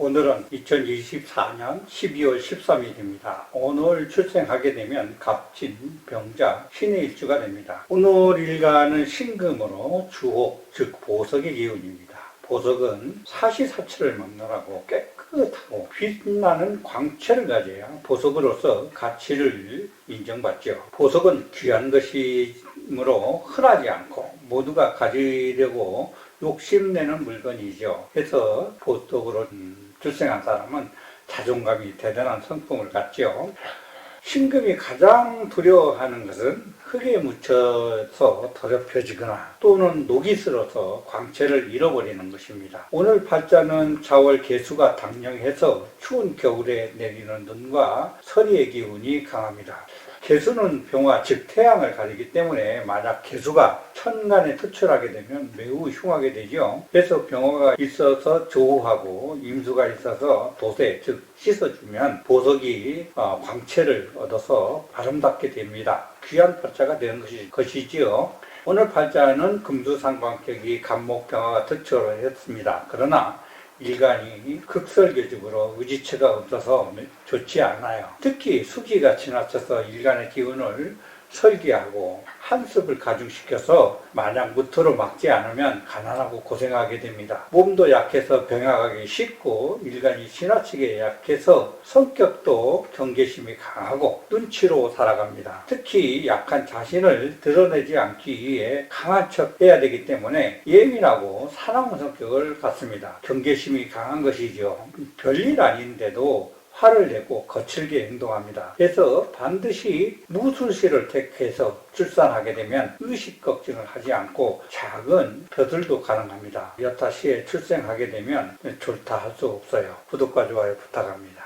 오늘은 2024년 12월 13일입니다. 오늘 출생하게 되면 갑진, 병자, 신의 일주가 됩니다. 오늘 일간은 신금으로 주옥, 즉 보석의 기운입니다. 보석은 사시사철을 먹느라고 깨끗하고 빛나는 광채를 가져야 보석으로서 가치를 인정받죠. 보석은 귀한 것이므로 흔하지 않고 모두가 가지려고 욕심내는 물건이죠. 그래서 보석으로 음, 출생한 사람은 자존감이 대단한 성품을 갖죠. 신금이 가장 두려워하는 것은 흙에 묻혀서 더럽혀지거나 또는 녹이 슬어서 광채를 잃어버리는 것입니다. 오늘 팔자는 자월 개수가 당령해서 추운 겨울에 내리는 눈과 서리의 기운이 강합니다. 개수는 병화 즉 태양을 가리기 때문에 만약 개수가 천간에 투철하게 되면 매우 흉하게 되죠. 그래서 병화가 있어서 조우하고 임수가 있어서 도세 즉 씻어주면 보석이 어, 광채를 얻어서 아름답게 됩니다. 귀한 팔자가 되는 것이, 것이지요. 오늘 팔자는 금수상관격이 간목병화가 투철했습니다. 그러나 일간이 극설교적으로 의지체가 없어서 좋지 않아요. 특히 수기가 지나쳐서 일간의 기운을 설계하고 한습을 가중시켜서 만약 무토로 막지 않으면 가난하고 고생하게 됩니다. 몸도 약해서 병약하기 쉽고 일간이 지나치게 약해서 성격도 경계심이 강하고 눈치로 살아갑니다. 특히 약한 자신을 드러내지 않기 위해 강한 척 해야 되기 때문에 예민하고 사나운 성격을 갖습니다. 경계심이 강한 것이죠. 별일 아닌데도 화를 내고 거칠게 행동합니다. 그래서 반드시 무술시를 택해서 출산하게 되면 의식 걱정을 하지 않고 작은 벼들도 가능합니다. 여타 시에 출생하게 되면 좋다 할수 없어요. 구독과 좋아요 부탁합니다.